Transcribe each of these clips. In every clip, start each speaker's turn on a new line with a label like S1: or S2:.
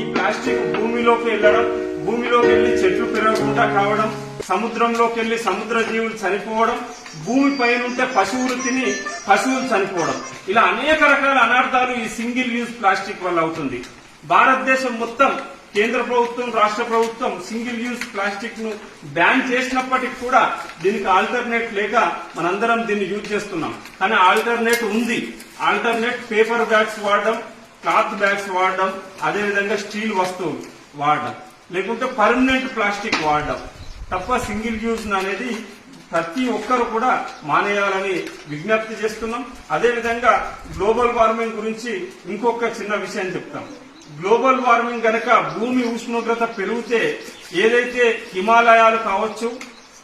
S1: ఈ ప్లాస్టిక్ భూమిలోకి వెళ్ళడం భూమిలోకి వెళ్ళి చెట్లు పెరగకుండా కావడం సముద్రంలోకి వెళ్ళి సముద్ర జీవులు చనిపోవడం భూమి పైన ఉంటే పశువులు తిని పశువులు చనిపోవడం. ఇలా అనేక రకాల అనర్థాలు ఈ సింగిల్ యూజ్ ప్లాస్టిక్ వల్ల అవుతుంది. భారతదేశం మొత్తం కేంద్ర ప్రభుత్వం రాష్ట్ర ప్రభుత్వం సింగిల్ యూజ్ ప్లాస్టిక్ను బ్యాన్ చేసినప్పటికి కూడా దీనికి ఆల్టర్నేట్ లేక మనందరం దీన్ని యూజ్ చేస్తున్నాం. కానీ ఆల్టర్నేట్ ఉంది. ఆల్టర్నేట్ పేపర్ బ్యాగ్స్ వాడడం క్లాత్ బ్యాగ్స్ వాడడం అదేవిధంగా స్టీల్ వస్తువులు వాడడం లేకుంటే పర్మనెంట్ ప్లాస్టిక్ వాడడం. తప్ప సింగిల్ యూజ్ అనేది ప్రతి ఒక్కరు కూడా మానేయాలని విజ్ఞప్తి చేస్తున్నాం. అదేవిధంగా గ్లోబల్ వార్మింగ్ గురించి ఇంకొక చిన్న విషయం చెప్తాం. గ్లోబల్ వార్మింగ్ గనక భూమి ఉష్ణోగ్రత పెరిగితే ఏదైతే హిమాలయాలు కావచ్చు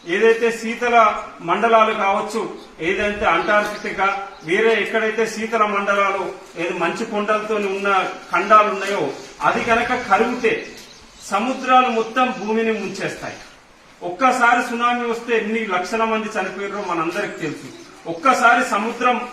S1: ఏదైతే శీతల మండలాలు కావచ్చు ఏదైతే అంటార్కిటికా వేరే ఎక్కడైతే శీతల మండలాలు ఏది మంచు కొండలతో ఉన్న ఖండాలు ఉన్నాయో అది కనుక కరిగితే సముద్రాలు మొత్తం భూమిని ముంచేస్తాయి. ఒక్కసారి సునామీ వస్తే ఎన్ని లక్షల మంది చనిపోయారో మనందరికి తెలుసు. ఒక్కసారి సముద్రం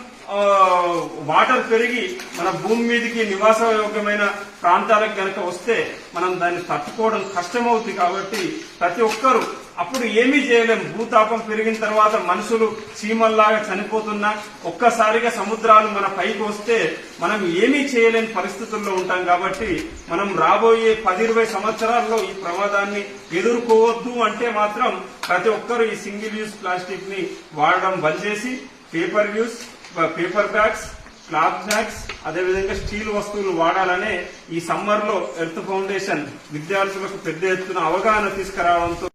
S1: వాటర్ పెరిగి మన భూమి మీదకి నివాసయోగ్యమైన ప్రాంతాలకు కనుక వస్తే మనం దాన్ని తట్టుకోవడం కష్టమవుతుంది కాబట్టి ప్రతి ఒక్కరూ అప్పుడు ఏమీ చేయలేం. భూతాపం పెరిగిన తర్వాత మనుషులు చీమల్లాగా చనిపోతున్నా ఒక్కసారిగా సముద్రాలు మన పైకి వస్తే మనం ఏమీ చేయలేని పరిస్థితుల్లో ఉంటాం కాబట్టి మనం రాబోయే పది ఇరవై సంవత్సరాల్లో ఈ ప్రమాదాన్ని ఎదుర్కోవద్దు అంటే మాత్రం ప్రతి ఒక్కరూ ఈ సింగిల్ యూజ్ ప్లాస్టిక్ని వాడడం బంద్ చేసి paper use paper bags cloth bags అదేవిధంగా స్టీల్ వస్తువులు వాడాలనే ఈ సమ్మర్లో ఎర్త్ ఫౌండేషన్ విద్యార్థులకు పెద్ద ఎత్తున అవగాహన తీసుకురావడంతో